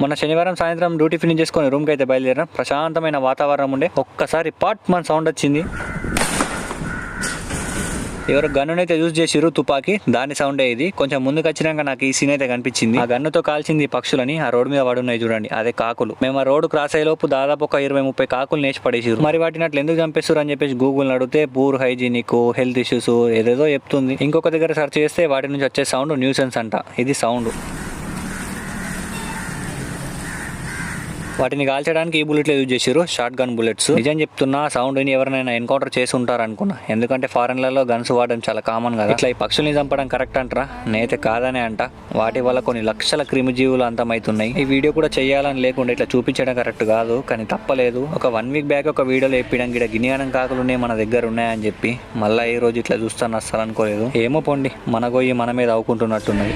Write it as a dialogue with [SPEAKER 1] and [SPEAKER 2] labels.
[SPEAKER 1] మొన్న శనివారం సాయంత్రం డ్యూటీ ఫినిష్ చేసుకొని రూమ్కి అయితే బయలుదేరాం ప్రశాంతమైన వాతావరణం ఉండే. ఒక్కసారి పాట్ మన సౌండ్ వచ్చింది. ఎవరు గన్నునైతే యూజ్ చేసిరు తుపాకి. దాని సౌండే ఇది. కొంచెం ముందుకు వచ్చినాక నాకు ఈ సీన్ అయితే కనిపించింది. ఆ గన్నుతో కాల్చింది పక్షులని. ఆ రోడ్డు మీద పడున్నాయి చూడండి. అదే కాకులు. మేము ఆ రోడ్డు క్రాస్ అయ్యేలోపు దాదాపు ఒక ఇరవై ముప్పై కాకులు నేర్చి పడేసారు మరి వాటిని అట్లా ఎందుకు చంపేస్తారు అని చెప్పేసి గూగుల్ అడిగితే పూర్ హైజీనిక్ హెల్త్ ఇష్యూస్ ఏదేదో చెప్తుంది. ఇంకొక దగ్గర సెర్చ్ చేస్తే వాటి నుంచి వచ్చే సౌండ్ న్యూసెన్స్ అంట. ఇది సౌండ్ వాటిని కాల్చడానికి ఈ బుల్లెట్లు యూజ్ చేశారు షార్ట్ గన్ బుల్లెట్స్ నిజం చెప్తున్నా సౌండ్ని ఎవరైనా ఎన్కౌంటర్ చేసి ఉంటారు అనుకున్నా. ఎందుకంటే ఫారెన్లలో గన్స్ వాడడం చాలా కామన్ కదా. ఇట్లా ఈ పక్షుల్ని చంపడం కరెక్ట్ అంటారా? నేనైతే కాదనే అంట. వాటి వల్ల కొన్ని లక్షల క్రిమిజీవులు అంతమవుతున్నాయి ఈ వీడియో కూడా చేయాలని లేకుండా ఇట్లా చూపించడం కరెక్ట్ కాదు కానీ తప్పలేదు. ఒక వన్ వీక్ బ్యాక్ ఒక వీడియోలో చెప్పడం గిడ గినియానం కాకులు ఉన్నాయి మన దగ్గర ఉన్నాయని చెప్పి. మళ్ళీ ఈ రోజు ఇట్లా చూస్తాను అస్సలు అనుకోలేదు. ఏమో పోండి మనగోయి గొయ్యి మన మీద అవుకుంటున్నట్టున్నది.